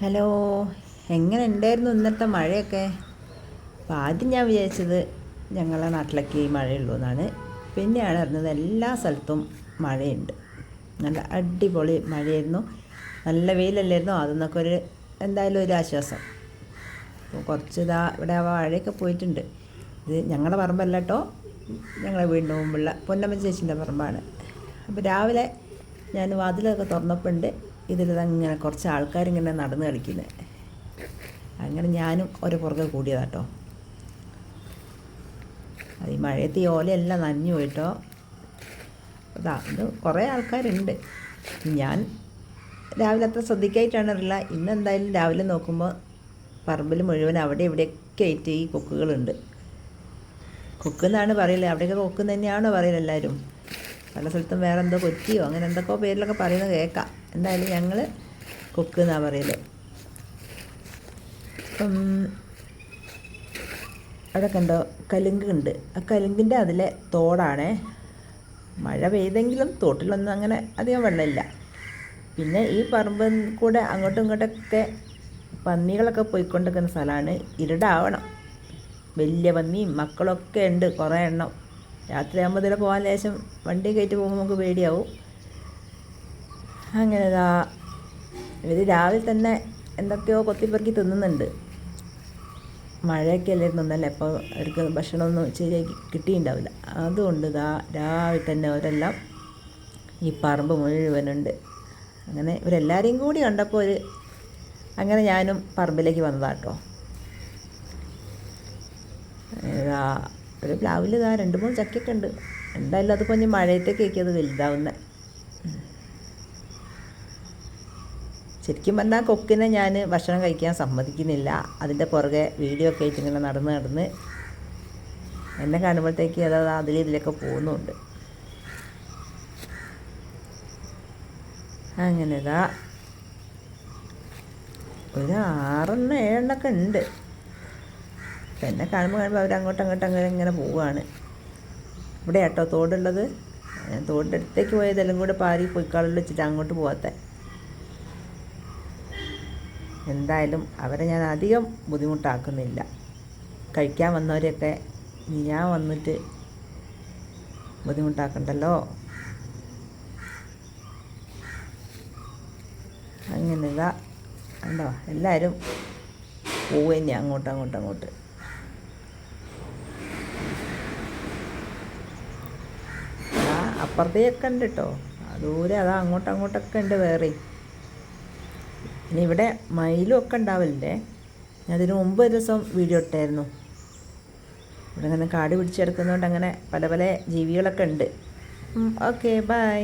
Hello എങ്ങനെ ഉണ്ടായിരുന്നു ഇന്നത്തെ മഴയൊക്കെ? അപ്പോൾ ആദ്യം ഞാൻ വിചാരിച്ചത് ഞങ്ങളുടെ നാട്ടിലൊക്കെ ഈ മഴയുള്ളൂ എന്നാണ്. പിന്നെയാണ് അറിഞ്ഞത് എല്ലാ സ്ഥലത്തും മഴയുണ്ട്. നല്ല അടിപൊളി മഴയായിരുന്നു. നല്ല വെയിലല്ലായിരുന്നു. അതെന്നൊക്കെ ഒരു എന്തായാലും ഒരു ആശ്വാസം. അപ്പോൾ കുറച്ച് ഇതാ ഇവിടെ മഴയൊക്കെ പോയിട്ടുണ്ട്. ഇത് ഞങ്ങളുടെ പറമ്പല്ല കേട്ടോ. ഞങ്ങളുടെ വീടിന്റെ മുമ്പുള്ള പൊന്നമ്മ ചേച്ചീന്റെ പറമ്പാണ്. അപ്പോൾ രാവിലെ ഞാൻ വാതിലൊക്കെ തുറന്നപ്പോൾ ഉണ്ട്. ഇതിലിതങ്ങനെ കുറച്ച് ആൾക്കാരിങ്ങനെ നടന്ന് കളിക്കുന്നത് അങ്ങനെ ഞാനും ഒരു പുറകെ കൂടിയതാട്ടോ. അത് ഈ മഴയത്ത് ഈ ഓലയെല്ലാം നനഞ്ഞു പോയിട്ടോ. അതാ ഇത് കുറേ ആൾക്കാരുണ്ട്. ഞാൻ രാവിലെ അത്ര ശ്രദ്ധിക്കായിട്ടാണ് അറിയില്ല. ഇന്ന് എന്തായാലും രാവിലെ നോക്കുമ്പോൾ പറമ്പിൽ മുഴുവൻ അവിടെ ഇവിടെയൊക്കെ ആയിട്ട് ഈ കൊക്കുകളുണ്ട്. കൊക്കെന്നാണ് പറയില്ല അവിടെയൊക്കെ കൊക്ക് തന്നെയാണോ പറയില്ല എല്ലാവരും പല സ്ഥലത്തും വേറെ എന്തോ കൊറ്റിയോ അങ്ങനെ എന്തൊക്കെയോ പേരിലൊക്കെ പറയുന്നത് കേൾക്കാം എന്തായാലും ഞങ്ങൾ കുക്ക് എന്നാണ് പറയൽ അപ്പം അവിടെ കണ്ടോ കലുങ്ക് ഉണ്ട്. ആ കലുങ്കിന്റെ അതിലെ തോടാണേ. മഴ പെയ്തെങ്കിലും തോട്ടിലൊന്നും അങ്ങനെ അധികം വെള്ളമില്ല. പിന്നെ ഈ പറമ്പിൽ കൂടെ അങ്ങോട്ടും ഇങ്ങോട്ടൊക്കെ പന്നികളൊക്കെ പോയിക്കൊണ്ടിരിക്കുന്ന സ്ഥലമാണ്. ഇരുടാവണം. വലിയ പന്നിയും മക്കളൊക്കെ ഉണ്ട്. കുറേ എണ്ണം. രാത്രിയാകുമ്പോൾ ഇതിൽ പോകാൻ ലേശം വണ്ടി കയറ്റി പോകുമ്പോൾ നമുക്ക് പേടിയാവും. അങ്ങനെ ഇതാ ഇവർ രാവിലെ തന്നെ എന്തൊക്കെയോ കൊത്തിപ്പെറുക്കി തിന്നുന്നുണ്ട്. മഴയൊക്കെ അല്ലായിരുന്നു തിന്നല്ലേ അപ്പോൾ അവർക്ക് ഭക്ഷണമൊന്നും ശരിയാക്കി കിട്ടിയിട്ടുണ്ടാവില്ല. അതുകൊണ്ട് ഇതാ രാവിലെ തന്നെ അവരെല്ലാം ഈ പറമ്പ് മുഴുവനുണ്ട്. അങ്ങനെ ഇവരെല്ലാവരെയും കൂടി കണ്ടപ്പോൾ ഒരു അങ്ങനെ ഞാനും പറമ്പിലേക്ക് വന്നതാട്ടോ. ഒരു പ്ലാവിൽ ഇതാ രണ്ട് മൂന്ന് ചക്കയൊക്കെ ഉണ്ട്. എന്തായാലും അത് ഇനി മഴയത്തേക്കൊക്കെ അത് വലുതാവുന്നത് ശരിക്കും പറഞ്ഞാൽ കൊക്കിനെ ഞാൻ ഭക്ഷണം കഴിക്കാൻ സമ്മതിക്കുന്നില്ല. അതിന്റെ പുറകെ വീഡിയോ ഒക്കെ ആയിട്ട് ഇങ്ങനെ നടന്ന് നടന്ന് എന്നെ കാണുമ്പോഴത്തേക്ക് അത് അതിൽ ഇതിലൊക്കെ പോകുന്നുണ്ട്. അങ്ങനെ ഇതാ ഒരു ആറെണ്ണം ഏഴെണ്ണൊക്കെ ഉണ്ട്. എന്നെ കാണുമ്പോൾ കാണുമ്പോൾ അവർ അങ്ങോട്ടും അങ്ങോട്ടും അങ്ങനെ ഇങ്ങനെ പോവുകയാണ്. ഇവിടെ കേട്ടോ തോടുള്ളത്? ഞാൻ തോടിന്റെ അടുത്തേക്ക് പോയതെല്ലാം കൂടെ പാരി പൊയ്ക്കാളിൽ വെച്ചിട്ട് അങ്ങോട്ട് പോകാത്ത എന്തായാലും അവരെ ഞാൻ അധികം ബുദ്ധിമുട്ടാക്കുന്നില്ല. കഴിക്കാൻ വന്നവരെയൊക്കെ ഞാൻ വന്നിട്ട് ബുദ്ധിമുട്ടാക്കണ്ടല്ലോ? അങ്ങനെ ഇതാ. കണ്ടോ? എല്ലാവരും പോവുക ഞാൻ അങ്ങോട്ട് അങ്ങോട്ട് അങ്ങോട്ട്. ആ കേട്ടോ ദൂരെ അതാ അങ്ങോട്ടങ്ങോട്ടൊക്കെ ഉണ്ട് വേറെ. ഇനി ഇവിടെ മയിലും ഒക്കെ ഉണ്ടാവില്ലേ ഞാൻ അതിന് മുമ്പ് ഒരു ദിവസം വീഡിയോ ഇട്ടായിരുന്നു. ഇവിടെ അങ്ങനെ കാട് പിടിച്ചെടുക്കുന്നതുകൊണ്ട് അങ്ങനെ പല പല ജീവികളൊക്കെ ഉണ്ട്. Okay bye